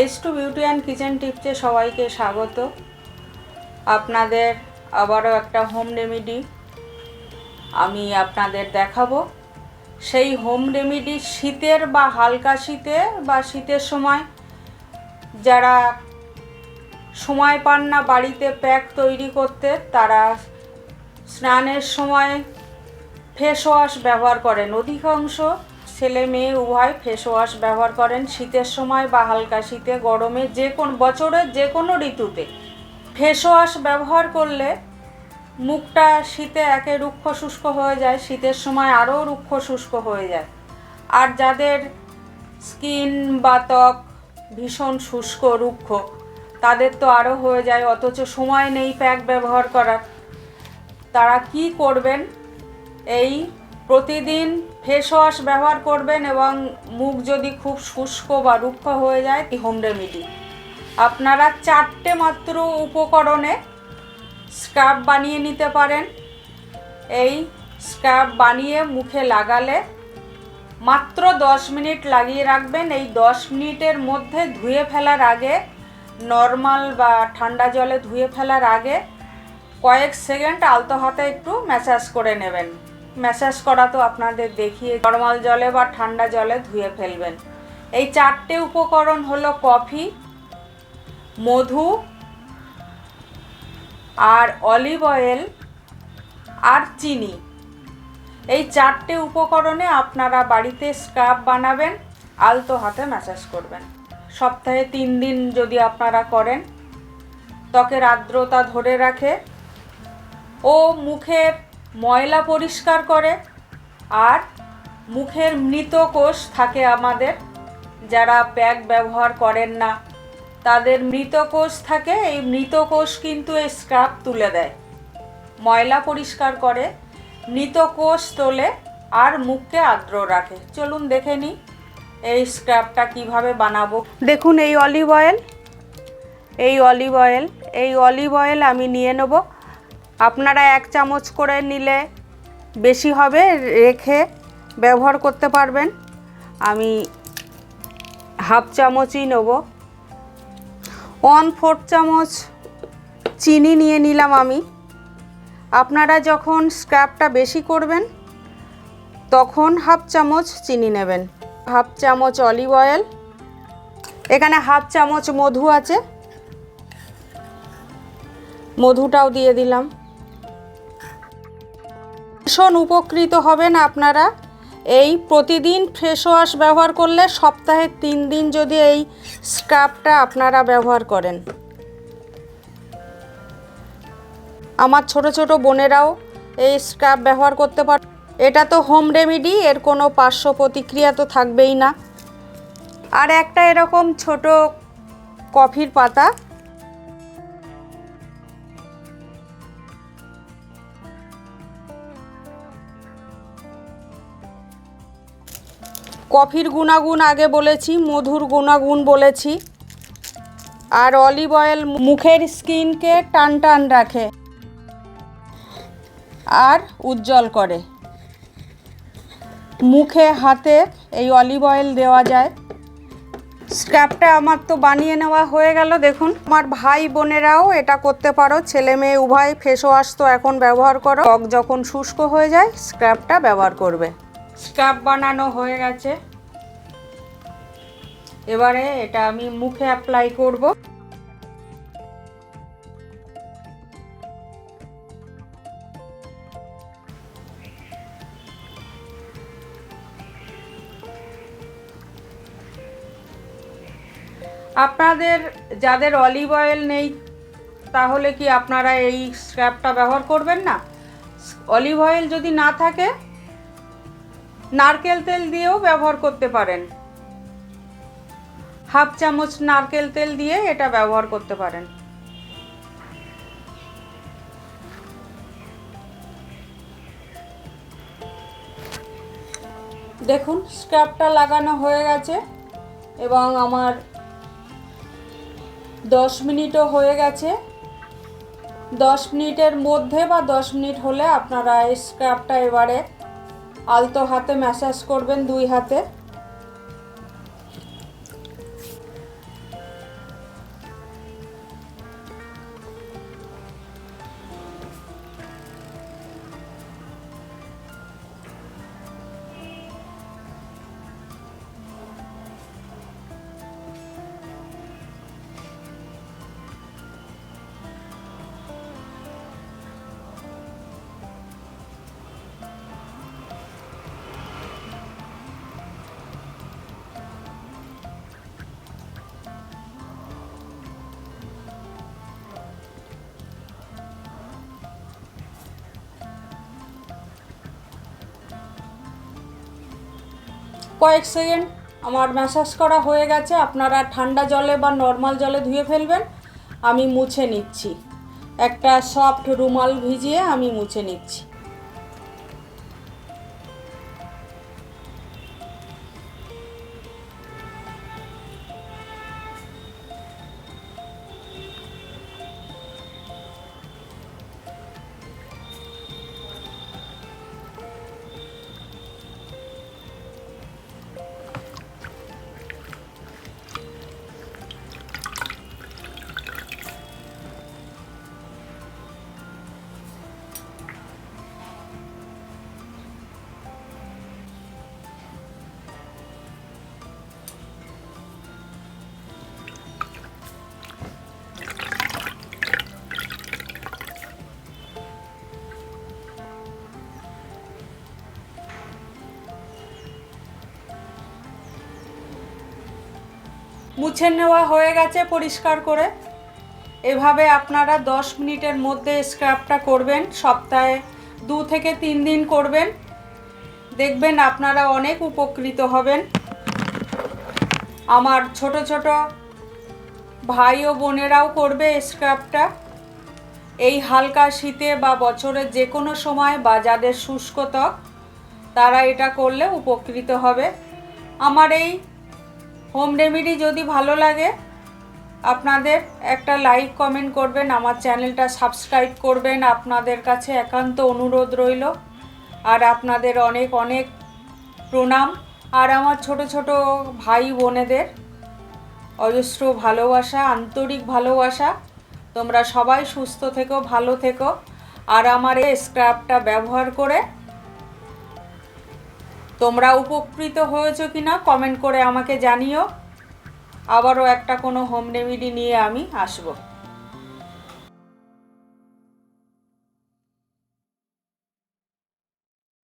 H two beauty and kitchen টিপসে সবাইকে স্বাগত। আপনাদের আবারও একটা হোম রেমেডি আমি আপনাদের দেখাবো। সেই হোম রেমেডি শীতের বা হালকা শীতে বা শীতের সময় যারা সময় পান না বাড়িতে প্যাক তৈরি করতে, তারা স্নানের সময় ফেস ওয়াশ ব্যবহার করেন। অধিকাংশ ছেলে মেয়ে উভয় ফেস ওয়াশ ব্যবহার করেন। শীতের সময় বা হালকা শীতে, গরমে যে কোন বছরের যে কোনো ঋতুতে। ফেস ওয়াশ ব্যবহার করলে মুখটা শীতে একে রুক্ষ শুষ্ক হয়ে যায়, শীতের সময় আরও রুক্ষ শুষ্ক হয়ে যায়। আর যাদের স্কিন বা ত্বক ভীষণ শুষ্ক, রুক্ষ, তাদের তো আরও হয়ে যায়, অথচ সময় নেই প্যাক ব্যবহার করার। তারা কি করবেন? এই প্রতিদিন ফেস ওয়াশ ব্যবহার করবেন এবং মুখ যদি খুব শুষ্ক বা রুক্ষ হয়ে যায় হোম রেমেডি আপনারা চারটে মাত্র উপকরণে স্ক্রাব বানিয়ে নিতে পারেন। এই স্ক্রাব বানিয়ে মুখে লাগালে মাত্র দশ মিনিট লাগিয়ে রাখবেন। এই দশ মিনিটের মধ্যে ধুয়ে ফেলার আগে নর্মাল বা ঠান্ডা জলে ধুয়ে ফেলার আগে কয়েক সেকেন্ড আলতো হাতে একটু ম্যাসাজ করে নেবেন। ম্যাসাজ করা তো আপনাদের দেখিয়ে নর্মাল জলে বা ঠান্ডা জলে ধুয়ে ফেলবেন। এই চারটে উপকরণ হলো কফি, মধু আর অলিভ অয়েল আর চিনি। এই চারটে উপকরণে আপনারা বাড়িতে স্ক্রাব বানাবেন, আলতো হাতে ম্যাসাজ করবেন। সপ্তাহে তিন দিন যদি আপনারা করেন, ত্বকের আর্দ্রতা ধরে রাখে ও মুখের ময়লা পরিষ্কার করে, আর মুখের মৃত কোষ থাকে আমাদের। যারা প্যাক ব্যবহার করেন না, তাদের মৃত কোষ থাকে, এই মৃত কোষ কিন্তু এই স্ক্রাব তুলে দেয়। ময়লা পরিষ্কার করে, মৃত কোষ তোলে, আর মুখকে আর্দ্র রাখে। চলুন দেখে নিই, এই স্ক্রাবটা কীভাবে বানাবো। দেখুন, এই অলিভ অয়েল এই অলিভ অয়েল এই অলিভ অয়েল আমি নিয়ে নেব। আপনারা এক চামচ করে নিলে বেশি হবে, রেখে ব্যবহার করতে পারবেন। আমি হাফ চামচই নেব। ওয়ান ফোর্থ চামচ চিনি নিয়ে নিলাম আমি। আপনারা যখন স্ক্র্যাপটা বেশি করবেন, তখন হাফ চামচ চিনি নেবেন। হাফ চামচ অলিভ অয়েল। এখানে হাফ চামচ মধু আছে। মধুটাও দিয়ে দিলাম। ভীষণ উপকৃত হবেন আপনারা। এই প্রতিদিন ফেস ওয়াশ ব্যবহার করলে সপ্তাহে তিন দিন যদি এই স্ক্রাবটা আপনারা ব্যবহার করেন। আমার ছোট ছোট বোনেরাও এই স্ক্রাব ব্যবহার করতে পার, এটা তো হোম রেমেডি, এর কোনো পার্শ্ব প্রতিক্রিয়া তো থাকবেই না। আর একটা এরকম ছোট কফির পাতা কফির গুণাগুণ আগে বলেছি, মধুর গুণাগুণ বলেছি। আর অলিভ অয়েল মুখের স্কিনকে টান টান রাখে আর উজ্জ্বল করে। মুখে, হাতে এই অলিভ অয়েল দেওয়া যায়। স্ক্র্যাপটা আমার তো বানিয়ে নেওয়া হয়ে গেল, দেখুন। আমার ভাই বোনেরাও এটা করতে পারো, ছেলে মেয়ে উভয় ফেস ওয়াশ তো এখন ব্যবহার করো। যখন শুষ্ক হয়ে যায়, স্ক্র্যাপটা ব্যবহার করবে। স্ক্রাব বানানো হয়ে গেছে। এবারে এটা আমি মুখে অ্যাপ্লাই করব। আপনাদের, যাদের অলিভ অয়েল নেই, তাহলে কি আপনারা এই স্ক্র্যাপটা ব্যবহার করবেন না? অলিভ অয়েল যদি না থাকে নারকেল তেল দিয়েও ব্যবহার করতে পারেন। হাফ চামচ নারকেল তেল দিয়ে এটা ব্যবহার করতে পারেন। দেখুন স্ক্রাবটা লাগানো হয়ে গেছে এবং আমার দশ মিনিটও হয়ে গেছে। দশ মিনিটের মধ্যে বা দশ মিনিট হলে আপনারা এই স্ক্রাবটা এবারে আলতো হাতে ম্যাসাজ করবেন দুই হাতে। কয়েক সেকেন্ড। আমার ম্যাসাজ করা হয়ে গেছে। আপনারা ঠান্ডা জলে বা নর্মাল জলে ধুয়ে ফেলবেন। আমি মুছে নিচ্ছি। একটা সফট রুমাল ভিজিয়ে আমি মুছে নিচ্ছি। মুছে নেওয়া হয়ে গেছে পরিষ্কার করে। এভাবে আপনারা দশ মিনিটের মধ্যে স্ক্রাবটা করবেন, সপ্তাহে দু থেকে তিন দিন করবেন। দেখবেন আপনারা অনেক উপকৃত হবেন। আমার ছোট ছোট ভাই ও বোনেরাও করবে স্ক্রাবটা এই হালকা শীতে বা বছরের যে কোনো সময় বা যাদের শুষ্ক ত্বক, তারা এটা করলে উপকৃত হবে। আমার এই হোম রেমেডি যদি ভালো লাগে, আপনাদের একটা লাইক, কমেন্ট করবেন, আমার চ্যানেলটা সাবস্ক্রাইব করবেন, আপনাদের কাছে একান্ত অনুরোধ রইল। আর আপনাদের অনেক অনেক প্রণাম। আর আমার ছোট ছোট ভাই বোনেদের অজস্র ভালোবাসা, আন্তরিক ভালোবাসা। তোমরা সবাই সুস্থ থেকো, ভালো থেকো। আর আমার এই স্ক্রাবটা ব্যবহার করে তোমরা উপকৃত হয়েছো কি না কমেন্ট করে আমাকে জানিও। আবারও একটা কোনো হোম রেমিডি নিয়ে আমি আসব।